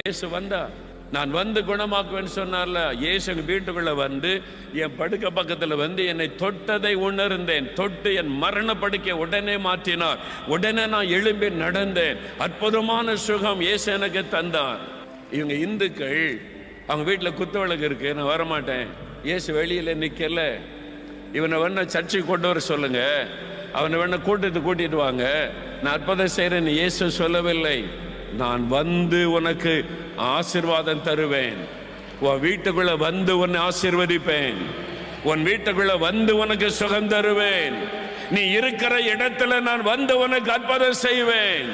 இயேசு வந்தா நான் வந்து குணமாக்குவேன்னு சொன்னார்ல இயேசு எங்கள் வீட்டுக்குள்ள வந்து என் படுக்க பக்கத்துல வந்து என்னை தொட்டதை உணர்ந்தேன். தொட்டு என் மரண படுக்கை உடனே மாற்றினார். உடனே நான் எழும்பி நடந்தேன். அற்புதமான சுகம் இயேசு எனக்கு தந்தார். இவங்க இந்துக்கள் அவங்க வீட்டில் குத்து விளக்கு இருக்கு நான் வரமாட்டேன். இயேசு வெளியில நிக்கல. இவனை வேணா சர்ச்சைக்கு கொண்டு வர சொல்லுங்க. அவனை வேணா கூட்டத்தை கூட்டிட்டு வாங்க. நான் அற்புதம் செய்கிறேன்னு இயேசு சொல்லவில்லை. நான் வந்து உனக்கு ஆசிர்வாதம் தருவேன். உன் வீட்டுக்குள்ள வந்து உன்னை ஆசிர்வதிப்பேன். உன் வீட்டுக்குள்ள வந்து உனக்கு சுகம் தருவேன். நீ இருக்கிற இடத்துல நான் வந்து உனக்கு அற்புதம் செய்வேன்.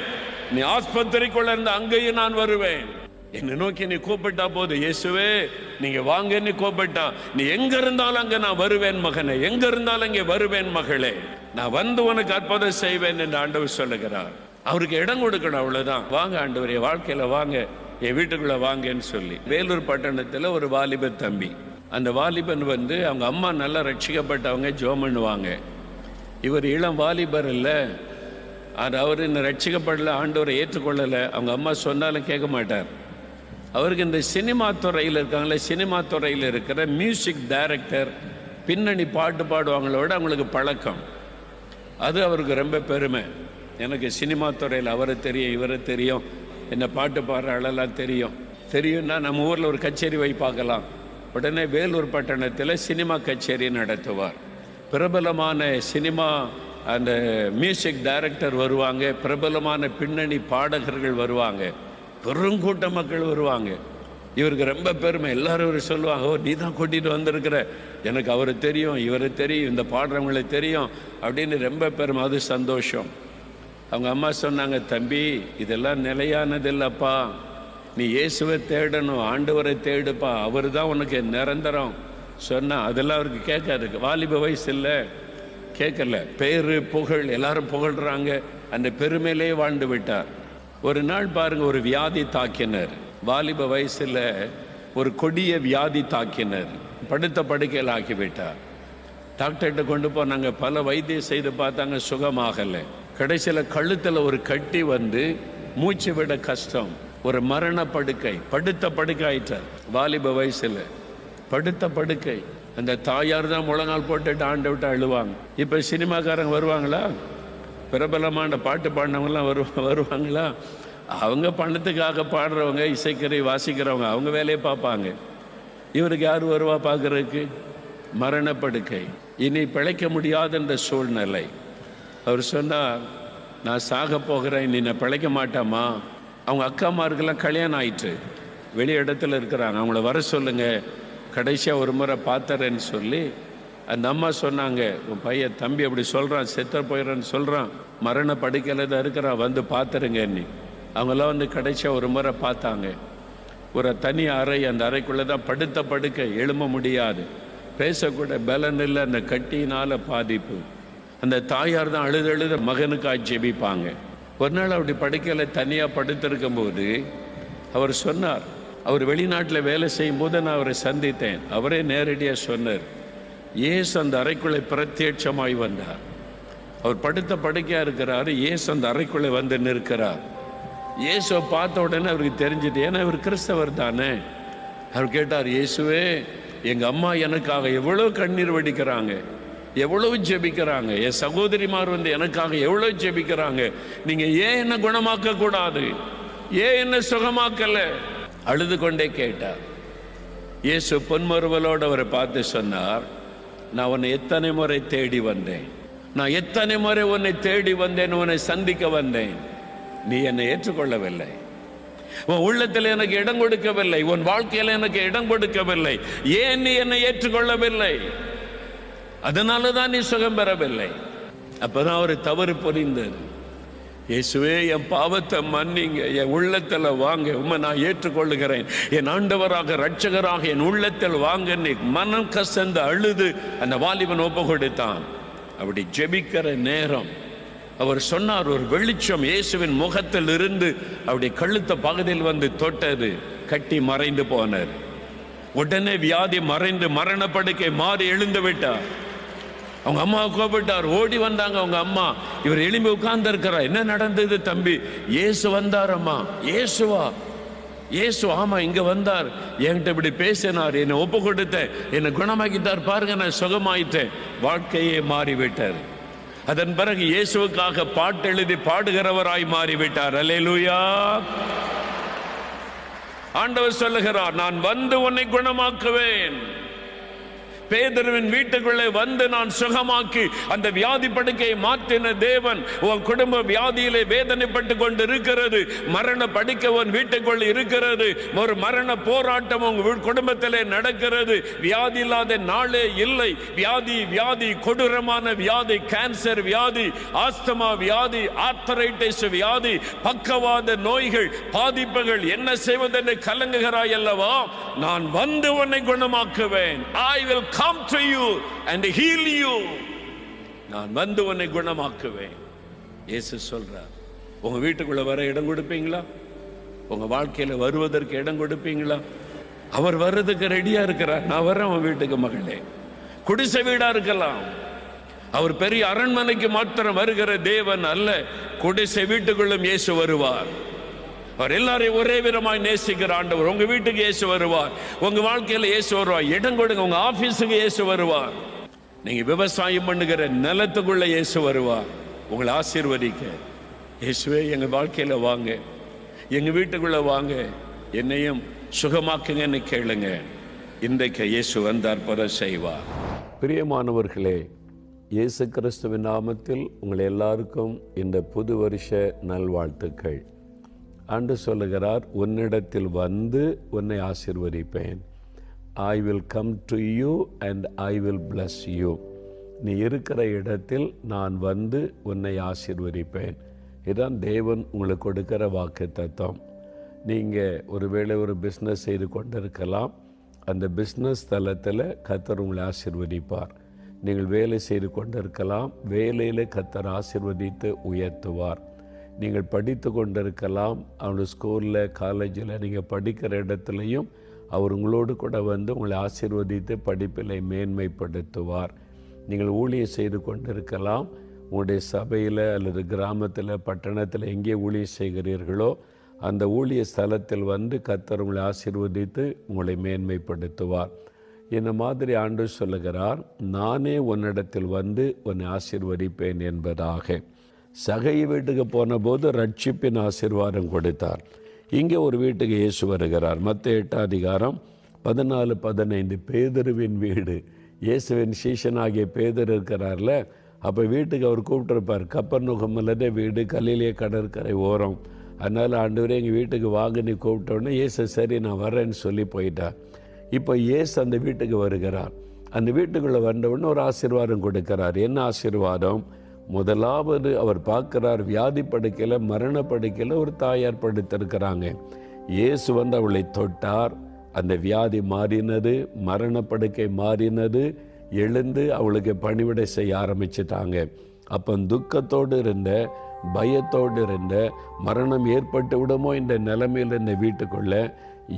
நீ ஆஸ்பத்திரிக்குள்ள இருந்த அங்கேயும் நான் வருவேன். என்னை நோக்கி நீ கூப்பிட்டா போது இயேசுவே நீங்க வாங்கன்னு கூப்பிட்டா நீ எங்க இருந்தாலும் அங்க நான் வருவேன் மகனே எங்க இருந்தாலும் அங்கே வருவேன் மகளே. நான் வந்து உனக்கு அற்புதம் செய்வேன் என்று ஆண்டவர் சொல்லுகிறார். அவருக்கு இடம் கொடுக்கணும் அவ்வளோதான் வாங்க ஆண்டவர் என் வாங்க என் வீட்டுக்குள்ளே வாங்கன்னு சொல்லி. வேலூர் பட்டணத்தில் ஒரு வாலிபர் தம்பி. அந்த வாலிபன் வந்து அவங்க அம்மா நல்லா ரட்சிக்கப்பட்டவங்க ஜோம் பண்ணுவாங்க. இவர் இளம் வாலிபர் இல்லை. அது அவர் இன்னும் ரட்சிக்கப்படல ஆண்டவரை ஏற்றுக்கொள்ளலை. அவங்க அம்மா சொன்னாலும் கேட்க மாட்டார். அவருக்கு இந்த சினிமா துறையில் இருக்காங்களே சினிமா துறையில் இருக்கிற மியூசிக் டைரக்டர் பின்னணி பாட்டு பாடுவாங்களோட அவங்களுக்கு பழக்கம். அது அவருக்கு ரொம்ப பெருமை. எனக்கு சினிமா துறையில் அவரை தெரியும் இவரை தெரியும். என்ன பாட்டு பாடுற ஆளெல்லாம் தெரியும். தெரியும்னா நம்ம ஊரில் ஒரு கச்சேரி வை பார்க்கலாம். உடனே வேலூர் பட்டணத்தில் சினிமா கச்சேரி நடத்துவார். பிரபலமான சினிமா அந்த மியூசிக் டைரக்டர் வருவாங்க. பிரபலமான பின்னணி பாடகர்கள் வருவாங்க. பெருங்கூட்ட மக்கள் வருவாங்க. இவருக்கு ரொம்ப பெருமை. எல்லாரும் இவர் சொல்லுவாங்க ஓ நீ தான் கூட்டிகிட்டு வந்திருக்கிற. எனக்கு அவரை தெரியும் இவரை தெரியும் இந்த பாடுறவங்களை தெரியும். அப்படின்னு ரொம்ப பெருமை. அது சந்தோஷம். அவங்க அம்மா சொன்னாங்க தம்பி இதெல்லாம் நிலையானதில்லப்பா. நீ இயேசுவை தேடணும் ஆண்டவரை தேடுப்பா. அவர் தான் உனக்கு நிரந்தரம். சொன்னால் அதெல்லாம் அவருக்கு கேட்காது. வாலிப வயசு இல்லை. கேட்கல. பேர் புகழ் எல்லாரும் புகழ்கிறாங்க அந்த பெருமையிலே வாழ்ந்து விட்டார். ஒரு நாள் பாருங்க ஒரு வியாதி தாக்கினர். வாலிப வயசில் ஒரு கொடிய வியாதி தாக்கினர். படுத்த படுக்கையில் ஆக்கிவிட்டார் டாக்டர்கிட்ட கொண்டு போனாங்க. பல வைத்தியம் செய்து பார்த்தாங்க சுகமாகலை. கடைசியில் கழுத்தில் ஒரு கட்டி வந்து மூச்சு விட கஷ்டம். ஒரு மரண படுக்கை. படுத்த படுக்கை ஆயிட்டார் வாலிப வயசில். படுத்த படுக்கை. அந்த தாயார் தான் முழங்கால் போட்டுட்டு ஆண்டு விட்டு அழுவாங்க. இப்போ சினிமாக்காரங்க வருவாங்களா? பிரபலமான பாட்டு பாடினவங்களாம் வரு வருவாங்களா? அவங்க பணத்துக்காக பாடுறவங்க இசைக்கரை வாசிக்கிறவங்க அவங்க வேலையை பார்ப்பாங்க. இவருக்கு யார் வருவா பார்க்கறதுக்கு? மரணப்படுக்கை இனி பிழைக்க முடியாதுன்ற சூழ்நிலை. அவர் சொன்னார் நான் சாக போகிறேன் நீ நான் பிழைக்க மாட்டாமா அவங்க அக்காமாருக்கெல்லாம் கல்யாணம் ஆயிட்டு வெளி இடத்துல இருக்கிறாங்க. அவங்கள வர சொல்லுங்க. கடைசியாக ஒரு முறை பார்த்தறேன்னு சொல்லி அந்த அம்மா சொன்னாங்க உன் பையன் தம்பி அப்படி சொல்கிறான் செத்த போயிடறேன்னு சொல்கிறான் மரண படுக்கையில் தான் இருக்கிறான் வந்து பார்த்துருங்க நீ அவங்களாம் வந்து கடைசியாக ஒரு முறை பார்த்தாங்க. ஒரு தனி அறை அந்த அறைக்குள்ளே தான் படுத்த படுக்க எழும்ப முடியாது. பேசக்கூட பலன் இல்லை அந்த கட்டியினால பாதிப்பு. அந்த தாயார் தான் அழுது அழுத மகனுக்காக ஜெபிப்பாங்க. ஒரு நாள் அப்படி படுக்கையில் தனியாக படுத்திருக்கும் போது அவர் சொன்னார் அவர் வெளிநாட்டில் வேலை செய்யும் போது நான் அவரை சந்தித்தேன். அவரே நேரடியாக சொன்னார் ஏசு அந்த அறைக்குள்ளே பிரத்யட்சமாய் வந்தார். அவர் படுத்த படுக்கையாக இருக்கிறாரு ஏசு அந்த அறைக்குள்ளே வந்து நிற்கிறார். இயேசுவை பார்த்த உடனே அவருக்கு தெரிஞ்சுட்டு ஏன்னா இவர் கிறிஸ்தவர் தானே. அவர் கேட்டார் இயேசுவே எங்கள் அம்மா எனக்காக எவ்வளோ கண்ணீர் வடிக்கிறாங்க. எவ்வளவு ஜெபிக்கிறாங்க? என் சகோதரிமார் வந்து எனக்காக எவ்வளோ ஜெபிக்கிறாங்க? நீங்கள் ஏன் என்ன குணமாக்க கூடாது? ஏன் என்ன சுகமாக்கல? அழுது கொண்டே கேட்டார். இயேசு பொன்மருவலோடு அவரை பார்த்து சொன்னார் நான் உன்னை எத்தனை முறை தேடி வந்தேன்? நான் எத்தனை முறை உன்னை தேடி வந்தேன்? உன்னை சந்திக்க வந்தேன். நீ என்னை ஏற்றுக்கொள்ளவில்லை. உன் உள்ளத்தில் எனக்கு இடம் கொடுக்கவில்லை. உன் வாழ்க்கையில் எனக்கு இடம் கொடுக்கவில்லை. ஏன் நீ என்னை ஏற்றுக்கொள்ளவில்லை? அதனால தான் நீ சுகம் பெறவில்லை. அப்பதான் அவர் தவறு புரிந்தது. இயேசுவே என் பாவத்தை மன்னிங்க. என் உள்ளத்தில் வாங்க. உண்மை நான் ஏற்றுக்கொள்ளுகிறேன். என் ஆண்டவராக ரட்சகராக என் உள்ளத்தில் வாங்க. நீ மனம் கசந்து அழுது. அந்த வாலிபன் ஒப்பு கொடுத்தான். அப்படி ஜெபிக்கிற நேரம். அவர் சொன்னார் ஒரு வெளிச்சம் இயேசுவின் முகத்தில் இருந்து அப்படி கழுத்த பகுதியில் வந்து தொட்டது. கட்டி மறைந்து போனார் உடனே வியாதி மறைந்து மரணப்படுக்கை மாறி எழுந்து விட்டார். அவங்க அம்மா கூப்பிட்டார் ஓடி வந்தாங்க அவங்க அம்மா. இவர் எலும்பி உட்கார்ந்து இருக்கிறார் என்ன நடந்தது தம்பி? இயேசு வந்தாரம்மா இயேசுவா? இயேசு ஆமா இங்க வந்தார். என்கிட்ட இப்படி பேசினார். என்னை ஒப்பு கொடுத்தேன். என்னை குணமாக்கிட்டார். பாருங்க நான் சுகமாயிட்டேன். வாழ்க்கையே மாறிவிட்டார். அதன் பிறகு இயேசுவுக்காக பாட்டு எழுதி பாடுகிறவராய் மாறிவிட்டார். அலேலூயா ஆண்டவர் சொல்லுகிறார் நான் வந்து உன்னை குணமாக்குவேன். பேதருவின் வீட்டுக்குள்ளே வந்து நான் சுகமாக்கி அந்த வியாதி படுக்கையை மாற்றின தேவன் உன் குடும்ப வியாதியிலே வேதனைப்பட்டு கொண்டு இருக்கிறது மரண படுக்க உன் வீட்டுக்குள் இருக்கிறது. ஒரு மரண போராட்டம் உங்கள் குடும்பத்திலே நடக்கிறது. வியாதி இல்லாத நாளே இல்லை. வியாதி வியாதி கொடூரமான வியாதி கேன்சர் வியாதி ஆஸ்தமா வியாதி ஆர்த்தரைட்டிஸ் வியாதி பக்கவாத நோய்கள் பாதிப்புகள் என்ன செய்வதென்று கலங்குகிறாய் அல்லவா? நான் வந்து உன்னை குணமாக்குவேன். I will come to you and heal you நான் வந்து உன்னை குணமாக்குவேன். இயேசு சொல்றார் உங்க வீட்டுக்குள்ள வர இடம் கொடுப்பீங்களா? உங்க வாழ்க்கையில வருவதற்கு இடம் கொடுப்பீங்களா? அவர் வர்றதுக்கு ரெடியா இருக்கிறார். நான் வர்றேன் உன் வீட்டுக்கு மகளே. குடிசை வீடா இருக்கலாம். அவர் பெரிய அரண்மனைக்கு மாத்திரம் வருகிற தேவன் அல்ல. குடிசை வீட்டுக்குள்ளும் இயேசு வருவார். அவர் எல்லாரையும் ஒரே விதமாய் நேசிக்கிற ஆண்டவர். உங்க வீட்டுக்கு இயேசு வருவார். உங்க வாழ்க்கையில் இயேசு வருவார். இடம் கொடுங்க. உங்க ஆபீஸுக்கு இயேசு வருவார். நீங்க விவசாயம் பண்ணுகிற நிலத்துக்குள்ள இயேசு வருவார். உங்களை ஆசீர்வதிக்க. இயேசுவே எங்க வாழ்க்கையில வாங்க. எங்க வீட்டுக்குள்ள வாங்க. என்னையும் சுகமாக்குங்கன்னு கேளுங்க. இன்றைக்கு இயேசு வந்தார் பர செய்வார் பிரியமானவர்களே இயேசு கிறிஸ்துவின் நாமத்தில் உங்கள் எல்லாருக்கும் இந்த புது வருஷ நல்வாழ்த்துக்கள். ஆண்டு சொல்லுகிறார் உன்னிடத்தில் வந்து உன்னை ஆசிர்வதிப்பேன். I will come to you and I will bless you நீ இருக்கிற இடத்தில் நான் வந்து உன்னை ஆசிர்வதிப்பேன். இதுதான் தேவன் உங்களுக்கு கொடுக்கிற வாக்கு தத்துவம் நீங்கள் ஒருவேளை ஒரு பிஸ்னஸ் செய்து கொண்டிருக்கலாம். அந்த பிஸ்னஸ் தளத்தில் கத்தர் உங்களை ஆசிர்வதிப்பார். நீங்கள் வேலை செய்து கொண்டிருக்கலாம். வேலையில் கத்தர் ஆசிர்வதித்து உயர்த்துவார். நீங்கள் படித்து கொண்டிருக்கலாம். அவனுடைய ஸ்கூலில் காலேஜில் நீங்கள் படிக்கிற இடத்துலையும் அவர் உங்களோடு கூட வந்து உங்களை ஆசீர்வதித்து படிப்பில் மேன்மைப்படுத்துவார். நீங்கள் ஊழியம் செய்து கொண்டிருக்கலாம். உங்களுடைய சபையில் அல்லது கிராமத்தில் பட்டணத்தில் எங்கே ஊழியம் செய்கிறீர்களோ அந்த ஊழிய ஸ்தலத்தில் வந்து கத்தர் உங்களை ஆசீர்வதித்து உங்களை மேன்மைப்படுத்துவார். இந்த மாதிரி ஆண்டு சொல்லுகிறார் நானே உன்னிடத்தில் வந்து உன்னை ஆசீர்வதிப்பேன் என்பதாக. சகை வீட்டுக்கு போன போது ரட்சிப்பின் ஆசிர்வாதம் கொடுத்தார். இங்கே ஒரு வீட்டுக்கு இயேசு வருகிறார். மற்ற எட்டாம் அதிகாரம் பதினாலு பதினைந்து. பேதருவின் வீடு. இயேசுவின் சீஷனாகிய பேதர் இருக்கிறார்ல. அப்போ வீட்டுக்கு அவர் கூப்பிட்டுருப்பார். கப்பர் நுகமல்லதே வீடு கல்லிலே கடற்கரை ஓரம். அதனால் ஆண்டவரே எங்கள் வீட்டுக்கு வாங்க நீ கூப்பிட்டோன்னே இயேசு சரி நான் வரேன்னு சொல்லி போயிட்டார். இப்போ இயேசு அந்த வீட்டுக்கு வருகிறார். அந்த வீட்டுக்குள்ளே வந்தவுடனே ஒரு ஆசீர்வாதம் கொடுக்கிறார். என்ன ஆசீர்வாதம்? முதலாவது அவர் பார்க்கிறார் வியாதி படுக்கையில் மரண படுக்கையில் ஒரு தாயார் படுத்திருக்கிறாங்க இயேசு வந்து அவளை தொட்டார். அந்த வியாதி மாறினது மரண படுக்கை மாறினது எழுந்து அவளுக்கு பணிவிடை செய்ய ஆரம்பிச்சிட்டாங்க. அப்போ துக்கத்தோடு இருந்த பயத்தோடு இருந்த மரணம் ஏற்பட்டு விடுமோ இந்த நிலைமையில் இருந்த வீட்டுக்குள்ள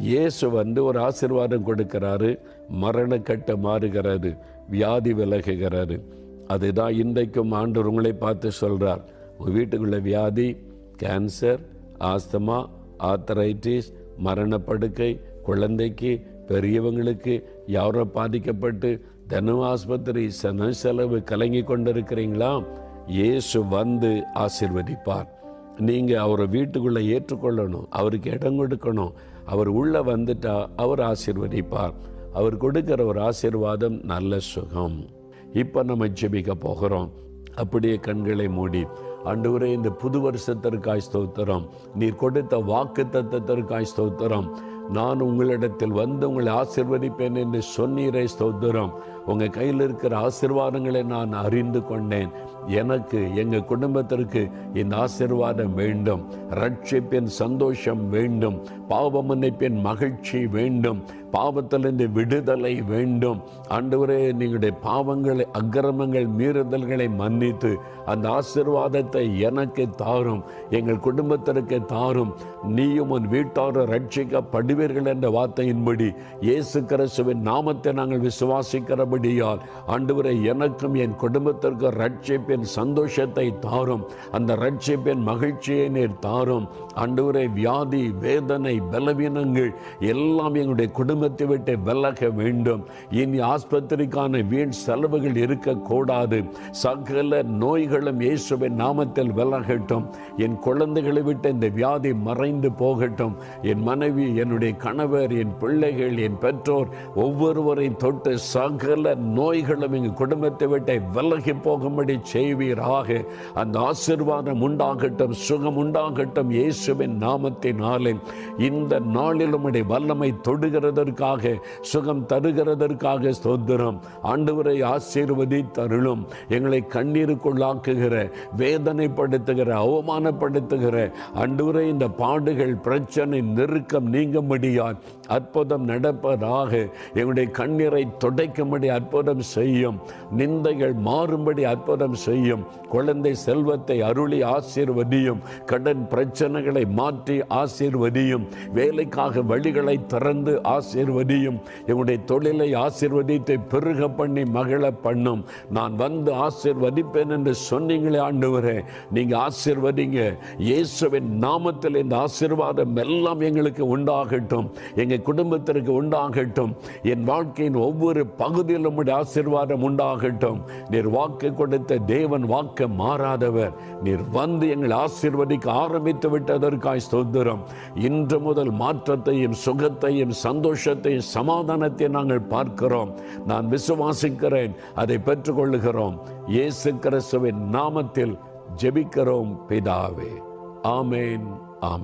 இயேசு வந்து ஒரு ஆசிர்வாதம் கொடுக்கிறாரு. மரணக்கட்டு மாறுகிறது வியாதி விலகுகிறது. அதுதான் இன்றைக்கும் ஆண்டவர் உங்களை பார்த்து சொல்கிறார் உங்கள் வீட்டுக்குள்ள வியாதி கேன்சர் ஆஸ்தமா ஆத்தரைட்டிஸ் மரணப்படுக்கை குழந்தைக்கு பெரியவங்களுக்கு யாரோ பாதிக்கப்பட்டு தினம் ஆஸ்பத்திரி சன செலவு கலங்கி கொண்டிருக்கிறீங்களா? இயேசு வந்து ஆசிர்வதிப்பார். நீங்கள் அவரை வீட்டுக்குள்ளே ஏற்றுக்கொள்ளணும் அவருக்கு இடம் கொடுக்கணும். அவர் உள்ளே வந்துட்டா அவர் ஆசிர்வதிப்பார். அவர் கொடுக்கிற ஒரு ஆசீர்வாதம் நல்ல சுகம். இப்போ நம்ம ஜெபிக்க போகிறோம். அப்படியே கண்களை மூடி ஆண்டவரே இந்த புது வருஷத்திற்காய் ஸ்தோத்திரம். நீர் கொடுத்த வாக்கு தத்தத்திற்காய் ஸ்தோத்திரம். நான் உங்களிடத்தில் வந்து உங்களை ஆசிர்வதிப்பேன் என்று சொன்னீரே ஸ்தோத்திரம். உங்க கையில் இருக்கிற ஆசிர்வாதங்களை நான் அறிந்து கொண்டேன். எனக்கு எங்கள் குடும்பத்திற்கு இந்த ஆசிர்வாதம் வேண்டும். ரட்சிப்பின் சந்தோஷம் வேண்டும். பாவ மன்னிப்பின் மகிழ்ச்சி வேண்டும். பாவத்திலிருந்து விடுதலை வேண்டும். ஆண்டவரே நீங்களுடைய பாவங்களை அக்கிரமங்கள் மீறுதல்களை மன்னித்து அந்த ஆசிர்வாதத்தை எனக்கு தாரும். எங்கள் குடும்பத்திற்கு தாரும். நீயும் உன் வீட்டாரும் ரட்சிக்கப்படுவீர்கள் என்ற வார்த்தையின்படி இயேசு கிறிஸ்துவின் நாமத்தை நாங்கள் விசுவாசிக்கிறபடியால் நீங்கும்படியால் ஆண்டவரை எனக்கும் என் குடும்பத்திற்கு ரட்சிப்பின் சந்தோஷத்தை தாரும். அந்த ரட்சிப்பின் மகிழ்ச்சியை நீர் தாரும். ஆண்டவரை வியாதி வேதனை பலவீனங்கள் எல்லாம் எங்களுடைய குடும்பத்தை விட்டு விலக வேண்டும். இனி ஆஸ்பத்திரிக்கான வீண் செலவுகள் இருக்கக்கூடாது. சகல நோய்களும் இயேசுவின் நாமத்தில் விலகட்டும். என் குழந்தைகளை விட்டு இந்த வியாதி மறைந்து போகட்டும். என் மனைவி என்னுடைய கணவர் என் பிள்ளைகள் என் பெற்றோர் ஒவ்வொருவரையும் தொட்டு சகல நோய்களும் எங்கள் குடும்பத்தை விட்டு விலகி போகும்படி செய்வீராக அந்த ஆசிர்வாதம் உண்டாகட்டும் சுகம் உண்டாகட்டும் இயேசுவின் நாமத்தினாலே. இந்த நாளில் உடைய வல்லமை தொடுகிறதற்காக சுகம் தருகிறதற்காக ஸ்தோத்திரம். ஆண்டவரை ஆசீர்வதி தருளும் எங்களை கண்ணீருக்குள்ளாக்குகிற வேதனைப்படுத்துகிற அவமானப்படுத்துகிற அன்றுவரை இந்த பாடுகள் பிரச்சனை நெருக்கம் நீங்கும்படியால் அற்புதம் நடப்பதாக எங்களுடைய கண்ணீரை துடைக்கும்படி அற்புதம் செய்யும். நிந்தைகள் மாறும்படி அற்புதம் செய்யும். குழந்தை செல்வத்தை அருளி ஆசீர்வதியும். கடன் பிரச்சனைகளை மாற்றி ஆசீர்வதியும். வேலைக்காக வழிகளை திறந்து ஆசீர்வதியும். எங்களுடைய தொழிலை ஆசீர்வதித்து பெருக பண்ணி மகிழ பண்ணும். நான் வந்து ஆசீர்வதிப்பேன் என்று சொன்னீங்களே ஆண்டவரே. நீங்க ஆசீர்வதிங்க. இயேசுவின் நாமத்தில் இந்த ஆசீர்வாதம் எல்லாம் எங்களுக்கு உண்டாகட்டும். எங்க குடும்பத்திற்கு உண்டாகட்டும். என் வாழ்க்கையின் ஒவ்வொரு பகுதியிலும் உடைய ஆசீர்வாதம் உண்டாகட்டும். நீர் வாக்கு கொடுத்த தேவன் வாக்கு மாறாதவர். நீர் வந்து எங்கள் ஆசீர்வதிக்க ஆரம்பித்து விட்டதற்காய் ஸ்தோத்திரம். இன்று முதல் மாற்றத்தையும் சுகத்தையும் சந்தோஷத்தையும் சமாதானத்தையும் நாங்கள் பார்க்கிறோம். நான் விசுவாசிக்கிறேன் அதை பெற்றுக்கொள்ளுகிறோம். இயேசு கிறிஸ்துவின் நாமத்தில் ஜெபிக்கிறோம் பிதாவே. ஆமேன் ஆமென்.